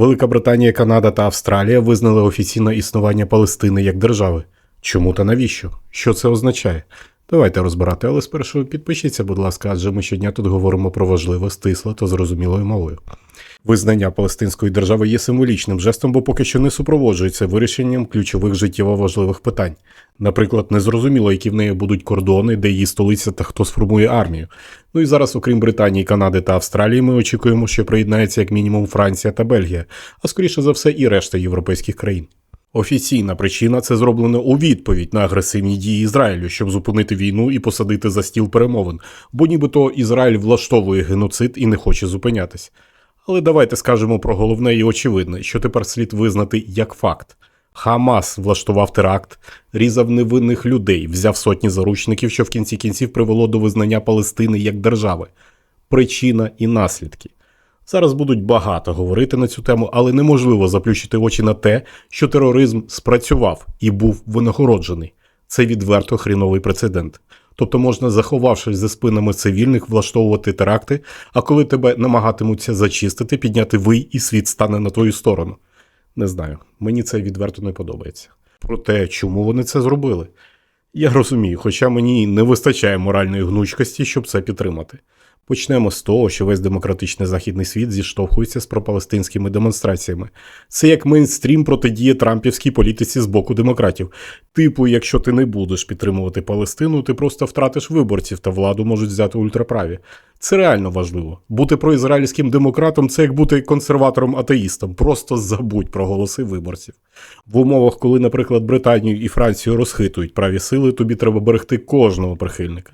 Велика Британія, Канада та Австралія визнали офіційне існування Палестини як держави. Чому та навіщо? Що це означає? Давайте розбирати, але спершу підпишіться, будь ласка, адже ми щодня тут говоримо про важливе, стисло та зрозумілою мовою. Визнання Палестинської держави є символічним жестом, бо поки що не супроводжується вирішенням ключових життєво важливих питань. Наприклад, незрозуміло, які в неї будуть кордони, де її столиця та хто сформує армію. Ну і зараз, окрім Британії, Канади та Австралії, ми очікуємо, що приєднається як мінімум Франція та Бельгія, а скоріше за все і решта європейських країн. Офіційна причина це зроблено у відповідь на агресивні дії Ізраїлю, щоб зупинити війну і посадити за стіл перемовин, бо нібито Ізраїль влаштовує геноцид і не хоче зупинятись. Але давайте скажемо про головне і очевидне, що тепер слід визнати як факт. Хамас влаштував теракт, різав невинних людей, взяв сотні заручників, що в кінці кінців привело до визнання Палестини як держави. Причина і наслідки. Зараз будуть багато говорити на цю тему, але неможливо заплющити очі на те, що тероризм спрацював і був винагороджений. Це відверто хріновий прецедент. Тобто можна, заховавшись за спинами цивільних, влаштовувати теракти, а коли тебе намагатимуться зачистити, підняти вий і світ стане на твою сторону. Не знаю, мені це відверто не подобається. Про те, чому вони це зробили. Я розумію, хоча мені не вистачає моральної гнучкості, щоб це підтримати. Почнемо з того, що весь демократичний західний світ зіштовхується з пропалестинськими демонстраціями. Це як мейнстрім протидіє трампівській політиці з боку демократів. Типу, якщо ти не будеш підтримувати Палестину, ти просто втратиш виборців та владу можуть взяти ультраправі. Це реально важливо. Бути проізраїльським демократом це як бути консерватором-атеїстом. Просто забудь про голоси виборців. В умовах, коли, наприклад, Британію і Францію розхитують праві сили, тобі треба берегти кожного прихильника.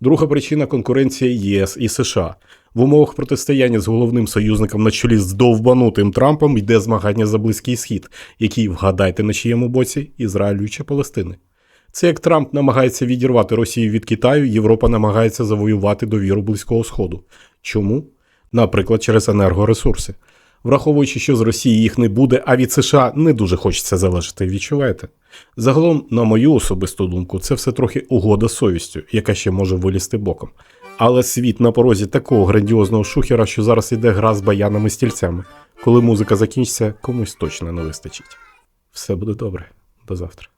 Друга причина конкуренція ЄС і США. В умовах протистояння з головним союзником на чолі з довбанутим Трампом йде змагання за близький схід, який, вгадайте на чиєму боці, Ізраїлю чи Палестини. Це як Трамп намагається відірвати Росію від Китаю, Європа намагається завоювати довіру Близького Сходу. Чому? Наприклад, через енергоресурси. Враховуючи, що з Росії їх не буде, а від США не дуже хочеться залежати, відчуваєте? Загалом, на мою особисту думку, це все трохи угода совістю, яка ще може вилізти боком. Але світ на порозі такого грандіозного шухера, що зараз іде гра з баянами стільцями. Коли музика закінчиться, комусь точно не вистачить. Все буде добре. До завтра.